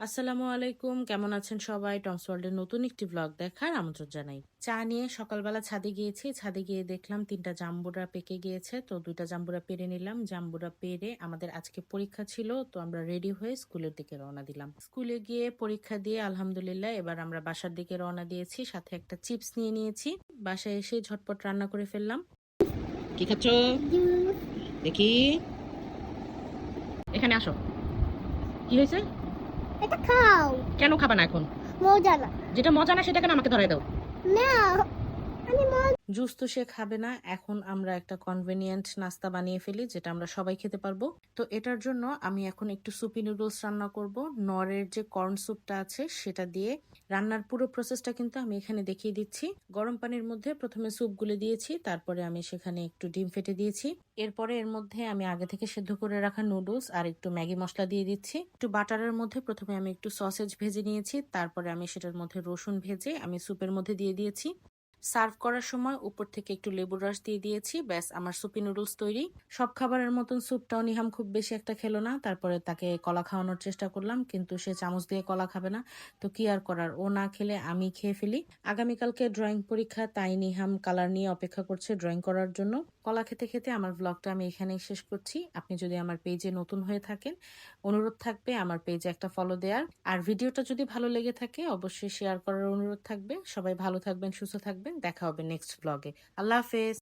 আসসালামু আলাইকুম। কেমন আছেন সবাই? টমস ওয়ার্ল্ডের নতুন একটি ব্লগ দেখার আমন্ত্রণ জানাই। চা নিয়ে সকালবেলা ছাদে গিয়েছি। ছাদে গিয়ে দেখলাম তিনটা জাম্বুরা পেকে গিয়েছে। তো দুইটা জাম্বুরা পেরে নিলাম। জাম্বুরা পেরে আমাদের আজকে পরীক্ষা ছিল। তো আমরা রেডি হয়ে স্কুলের দিকে রওনা দিলাম। স্কুলে গিয়ে পরীক্ষা দিয়ে আলহামদুলিল্লাহ এবার আমরা বাসার দিকে রওনা দিয়েছি। সাথে একটা চিপস নিয়ে নিয়েছি। বাসায় এসে ঝটপট রান্না করে ফেললাম। কি খাচ্ছ? দেখি। এখানে আসো। কি হয়েছে? এটা খাও। কেন খাবা না এখন? মজা না। যেটা মজা না সেটা কেন আমাকে ধরাই দাও? না। জুস তো সে খাবে না। এখন আমরা একটা কনভেনিয়েন্ট নাস্তা বানিয়ে ফেলি, যেটা আমরা সবাই খেতে পারব। তো এটার জন্য আমি এখন একটু সুপি নুডলস রান্না করব। নরের যে কর্ন স্যুপটা আছে, সেটা দিয়ে রান্নার পুরো প্রসেসটা কিন্তু আমি এখানে দেখিয়ে দিচ্ছি। গরম পানির মধ্যে প্রথমে স্যুপ গুলে দিয়েছি, তারপরে আমি সেখানে একটু ডিম ফেটে দিয়েছি। এরপরে এর মধ্যে আমি আগে থেকে সেদ্ধ করে রাখা নুডলস আর একটু ম্যাগি মশলা দিয়ে দিচ্ছি। একটু বাটারের মধ্যে প্রথমে আমি একটু সসেজ ভেজে নিয়েছি, তারপরে আমি সেটার মধ্যে রসুন ভেজে আমি স্যুপের মধ্যে দিয়ে দিয়েছি। সার্ভ করার সময় উপর থেকে একটু লেবুর রস দিয়ে দিয়েছি। ব্যাস, আমার সুপি নুডলস তৈরি। সব খাবারের মতন স্যুপটাও নিহাম খুব বেশি একটা খেলো না। তারপরে তাকে কলা খাওয়ানোর চেষ্টা করলাম, কিন্তু সে চামচ দিয়ে কলা খাবে না। তো কি আর করার? ও না খেলে আমি খেয়ে ফেলি। আগামীকালকে ড্রয়িং পরীক্ষা, তাই নিহাম কালার নিয়ে অপেক্ষা করছে ড্রয়িং করার জন্য। কলা খেতে খেতে আমার ব্লগটা আমি এখানেই শেষ করছি। আপনি যদি আমার পেজে নতুন হয়ে থাকেন, অনুরোধ থাকবে আমার পেজে একটা ফলো দেওয়ার আর ভিডিওটা যদি ভালো লেগে থাকে, অবশ্যই শেয়ার করার অনুরোধ থাকবে। সবাই ভালো থাকবেন, সুস্থ থাকবেন। দেখা হবে নেক্সট ব্লগে আল্লাহ হাফেজ